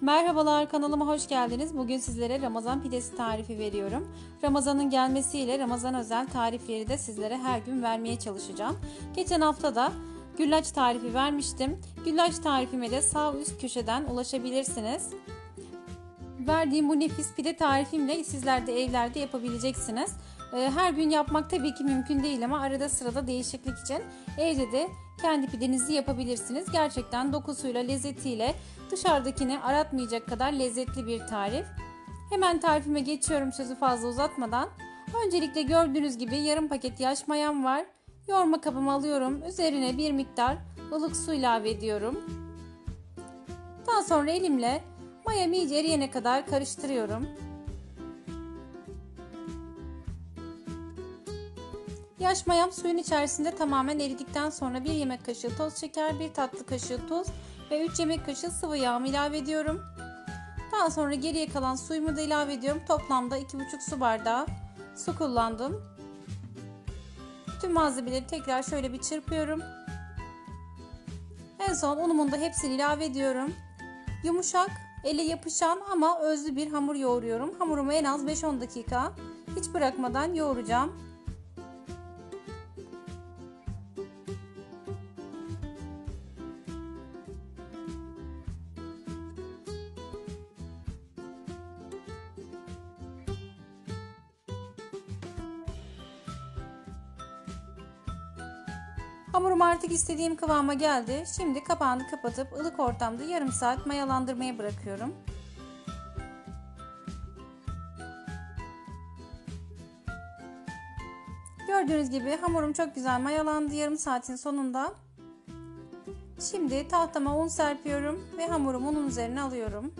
Merhabalar kanalıma hoş geldiniz. Bugün sizlere Ramazan pidesi tarifi veriyorum. Ramazanın gelmesiyle Ramazan özel tarifleri de sizlere her gün vermeye çalışacağım. Geçen hafta da güllaç tarifi vermiştim. Güllaç tarifime de sağ üst köşeden ulaşabilirsiniz. Verdiğim bu nefis pide tarifimle sizler de evlerde yapabileceksiniz. Ee, her gün yapmak tabii ki mümkün değil ama arada sırada değişiklik için evde de kendi pidenizi yapabilirsiniz. Gerçekten dokusuyla, lezzetiyle dışarıdakini aratmayacak kadar lezzetli bir tarif. Hemen tarifime geçiyorum sözü fazla uzatmadan. Öncelikle gördüğünüz gibi yarım paket yaş mayam var. Yoğurma kabıma alıyorum. Üzerine bir miktar ılık su ilave ediyorum. Daha sonra elimle mayam iyice eriyene kadar karıştırıyorum. Yaş mayam suyun içerisinde tamamen eridikten sonra bir yemek kaşığı toz şeker, bir tatlı kaşığı tuz ve 3 yemek kaşığı sıvı yağımı ilave ediyorum. Daha sonra geriye kalan suyumu da ilave ediyorum. Toplamda 2,5 su bardağı su kullandım. Tüm malzemeleri tekrar şöyle bir çırpıyorum. En son unumun da hepsini ilave ediyorum. Yumuşak, ele yapışan ama özlü bir hamur yoğuruyorum. Hamurumu en az 5-10 dakika hiç bırakmadan yoğuracağım. Hamurum artık istediğim kıvama geldi. Şimdi kapağını kapatıp ılık ortamda yarım saat mayalandırmaya bırakıyorum. Gördüğünüz gibi hamurum çok güzel mayalandı yarım saatin sonunda. Şimdi tahtama un serpiyorum ve hamurumu unun üzerine alıyorum.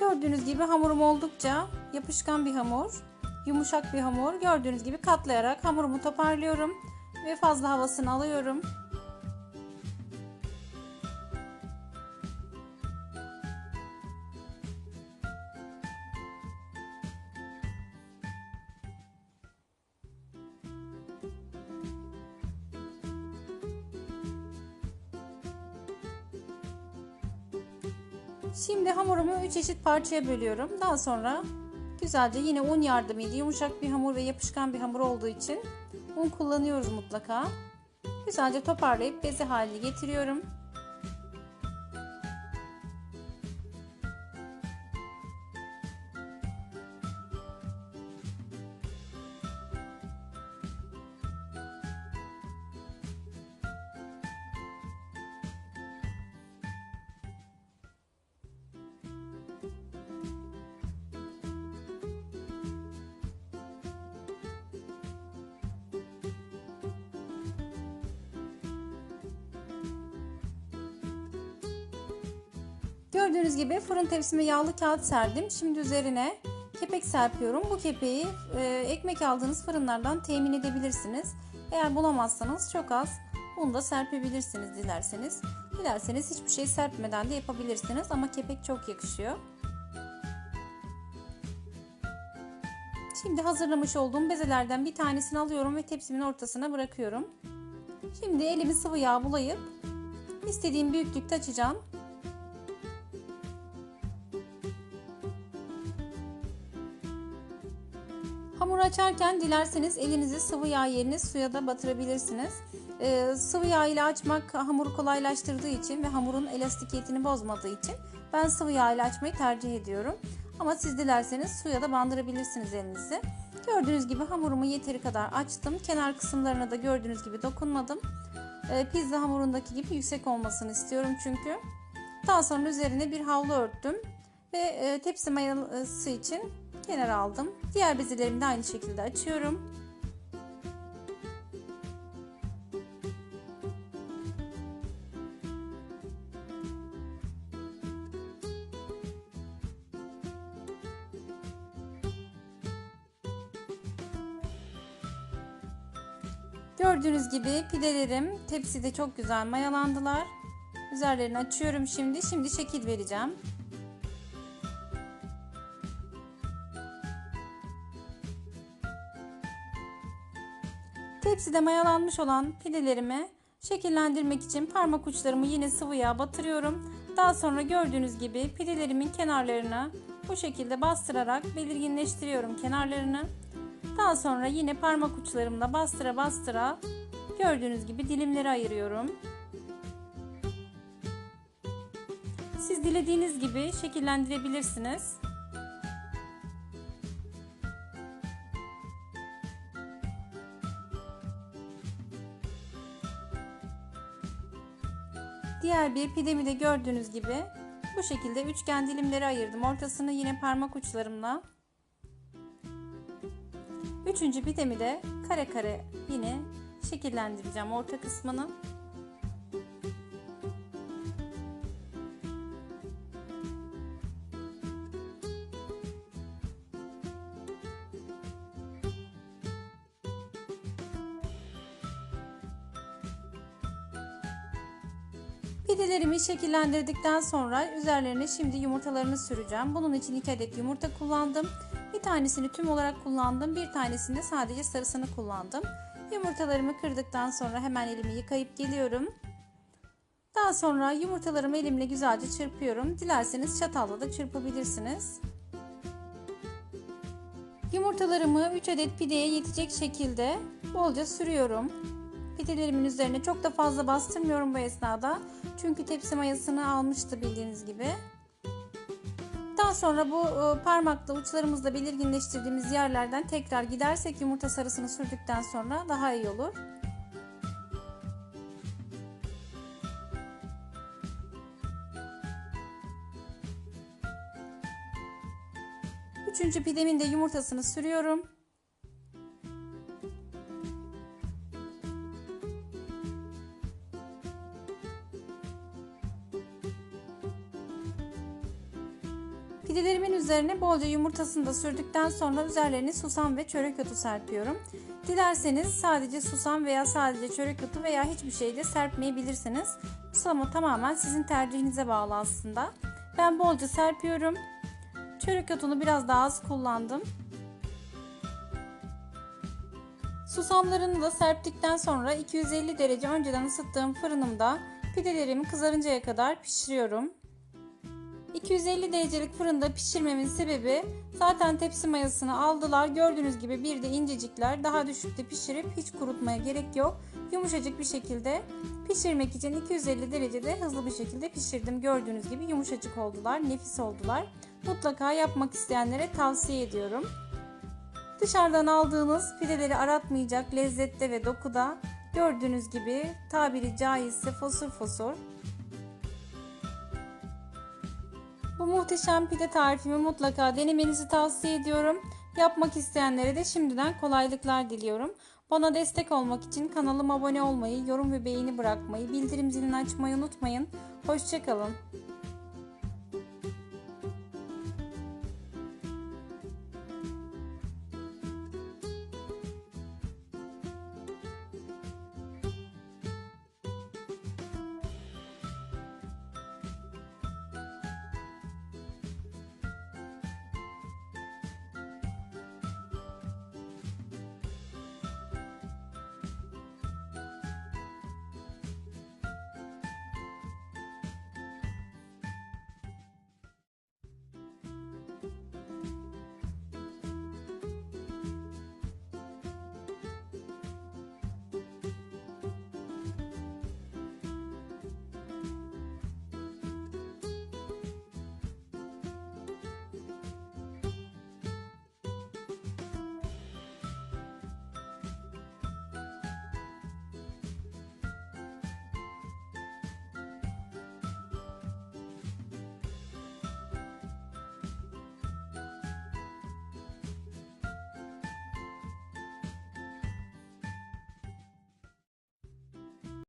Gördüğünüz gibi hamurum oldukça yapışkan bir hamur, yumuşak bir hamur. Gördüğünüz gibi katlayarak hamurumu toparlıyorum ve fazla havasını alıyorum. Şimdi hamurumu 3 eşit parçaya bölüyorum. Daha sonra güzelce yine un yardımıyla yumuşak bir hamur ve yapışkan bir hamur olduğu için un kullanıyoruz mutlaka. Güzelce toparlayıp beze haline getiriyorum. Gördüğünüz gibi fırın tepsime yağlı kağıt serdim. Şimdi üzerine kepek serpiyorum. Bu kepeği e, ekmek aldığınız fırınlardan temin edebilirsiniz. Eğer bulamazsanız çok az bunu da serpebilirsiniz dilerseniz. Dilerseniz hiçbir şey serpmeden de yapabilirsiniz ama kepek çok yakışıyor. Şimdi hazırlamış olduğum bezelerden bir tanesini alıyorum ve tepsimin ortasına bırakıyorum. Şimdi elimi sıvı yağ bulayıp istediğim büyüklükte açacağım. Açarken dilerseniz elinizi sıvı yağ yerine suya da batırabilirsiniz. Ee, sıvı yağ ile açmak hamuru kolaylaştırdığı için ve hamurun elastikiyetini bozmadığı için ben sıvı yağ ile açmayı tercih ediyorum. Ama siz dilerseniz suya da bandırabilirsiniz elinizi. Gördüğünüz gibi hamurumu yeteri kadar açtım. Kenar kısımlarına da gördüğünüz gibi dokunmadım. Ee, pizza hamurundaki gibi yüksek olmasını istiyorum çünkü. Daha sonra üzerine bir havlu örttüm ve e, tepsi mayası için kenara aldım. Diğer bezelerimi de aynı şekilde açıyorum. Gördüğünüz gibi pidelerim tepside çok güzel mayalandılar. Üzerlerini açıyorum şimdi. Şimdi şekil vereceğim. Tepside mayalanmış olan pidelerimi şekillendirmek için parmak uçlarımı yine sıvı yağ batırıyorum. Daha sonra gördüğünüz gibi pidelerimin kenarlarını bu şekilde bastırarak belirginleştiriyorum kenarlarını. Daha sonra yine parmak uçlarımla bastıra bastıra gördüğünüz gibi dilimleri ayırıyorum. Siz dilediğiniz gibi şekillendirebilirsiniz. Diğer bir pidemi de gördüğünüz gibi bu şekilde üçgen dilimleri ayırdım. Ortasını yine parmak uçlarımla. Üçüncü pidemi de kare kare yine şekillendireceğim orta kısmını. Pidelerimi şekillendirdikten sonra üzerlerine şimdi yumurtalarını süreceğim. Bunun için 2 adet yumurta kullandım. Bir tanesini tüm olarak kullandım. Bir tanesini de sadece sarısını kullandım. Yumurtalarımı kırdıktan sonra hemen elimi yıkayıp geliyorum. Daha sonra yumurtalarımı elimle güzelce çırpıyorum. Dilerseniz çatalla da çırpabilirsiniz. Yumurtalarımı 3 adet pideye yetecek şekilde bolca sürüyorum. Pidelerimin üzerine çok da fazla bastırmıyorum bu esnada. Çünkü tepsi mayasını almıştı bildiğiniz gibi. Daha sonra bu e, parmakla uçlarımızla belirginleştirdiğimiz yerlerden tekrar gidersek yumurta sarısını sürdükten sonra daha iyi olur. Üçüncü pidemin de yumurtasını sürüyorum. Pidelerimin üzerine bolca yumurtasını da sürdükten sonra üzerlerine susam ve çörek otu serpiyorum. Dilerseniz sadece susam veya sadece çörek otu veya hiçbir şey de serpmeyebilirsiniz. Susam tamamen sizin tercihinize bağlı aslında. Ben bolca serpiyorum. Çörek otunu biraz daha az kullandım. Susamlarını da serptikten sonra 250 derece önceden ısıttığım fırınımda pidelerimi kızarıncaya kadar pişiriyorum. 250 derecelik fırında pişirmemin sebebi zaten tepsi mayasını aldılar. Gördüğünüz gibi bir de incecikler daha düşükte pişirip hiç kurutmaya gerek yok. Yumuşacık bir şekilde pişirmek için 250 derecede hızlı bir şekilde pişirdim. Gördüğünüz gibi yumuşacık oldular, nefis oldular. Mutlaka yapmak isteyenlere tavsiye ediyorum. Dışarıdan aldığınız pideleri aratmayacak lezzette ve dokuda gördüğünüz gibi tabiri caizse fosur fosur Bu muhteşem pide tarifimi mutlaka denemenizi tavsiye ediyorum. Yapmak isteyenlere de şimdiden kolaylıklar diliyorum. Bana destek olmak için kanalıma abone olmayı, yorum ve beğeni bırakmayı, bildirim zilini açmayı unutmayın. Hoşçakalın.